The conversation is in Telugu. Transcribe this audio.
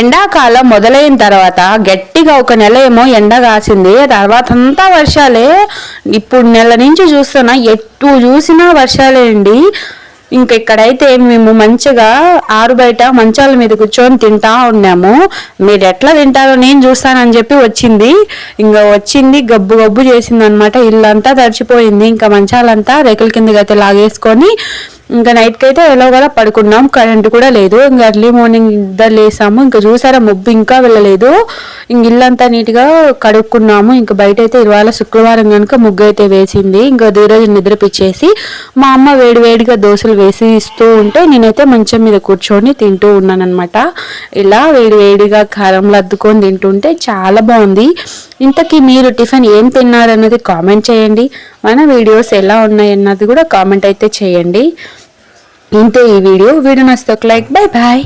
ఎండాకాలం మొదలైన తర్వాత గట్టిగా ఒక నెల ఏమో ఎండ కాసింది. తర్వాత అంతా వర్షాలే. ఇప్పుడు నెల నుంచి చూస్తున్నా ఎటు చూసినా వర్షాలే అండి. ఇంక ఇక్కడైతే మేము మంచిగా ఆరు బయట మంచాల మీద కూర్చొని తింటా ఉన్నాము. మీరు ఎట్లా తింటారో నేను చూస్తానని చెప్పి వచ్చింది. ఇంకా వచ్చింది గబ్బు గబ్బు చేసింది అనమాట ఇల్లంతా తడిచిపోయింది. ఇంకా మంచాలంతా రేకుల కిందకి అయితే లాగేసుకొని ఇంకా నైట్కి అయితే ఎలా కూడా పడుకున్నాం కరెంట్ కూడా లేదు. ఇంకా ఎర్లీ మార్నింగ్ ఇద్దరు లేసాము. ఇంకా చూసారా మొబ్బు ఇంకా వెళ్ళలేదు. ఇంక ఇల్లంతా నీట్గా కడుక్కున్నాము. ఇంకా బయట అయితే ఇవాళ శుక్రవారం కనుక ముగ్గు అయితే వేసింది. ఇంకా ఈరోజు నిద్రపిచ్చేసి మా అమ్మ వేడి వేడిగా దోశలు వేసి ఇస్తూ ఉంటే నేనైతే మంచం మీద కూర్చొని తింటూ ఉన్నానన్నమాట. ఇలా వేడి వేడిగా కారంలో అద్దుకొని తింటుంటే చాలా బాగుంది. ఇంతకీ మీరు టిఫిన్ ఏం తిన్నారన్నది కామెంట్ చేయండి. మన వీడియోస్ ఎలా ఉన్నాయి అన్నది కూడా కామెంట్ అయితే చేయండి. ఇంతే ఈ వీడియో. వీడియో నస్తే ఒక లైక్. Bye bye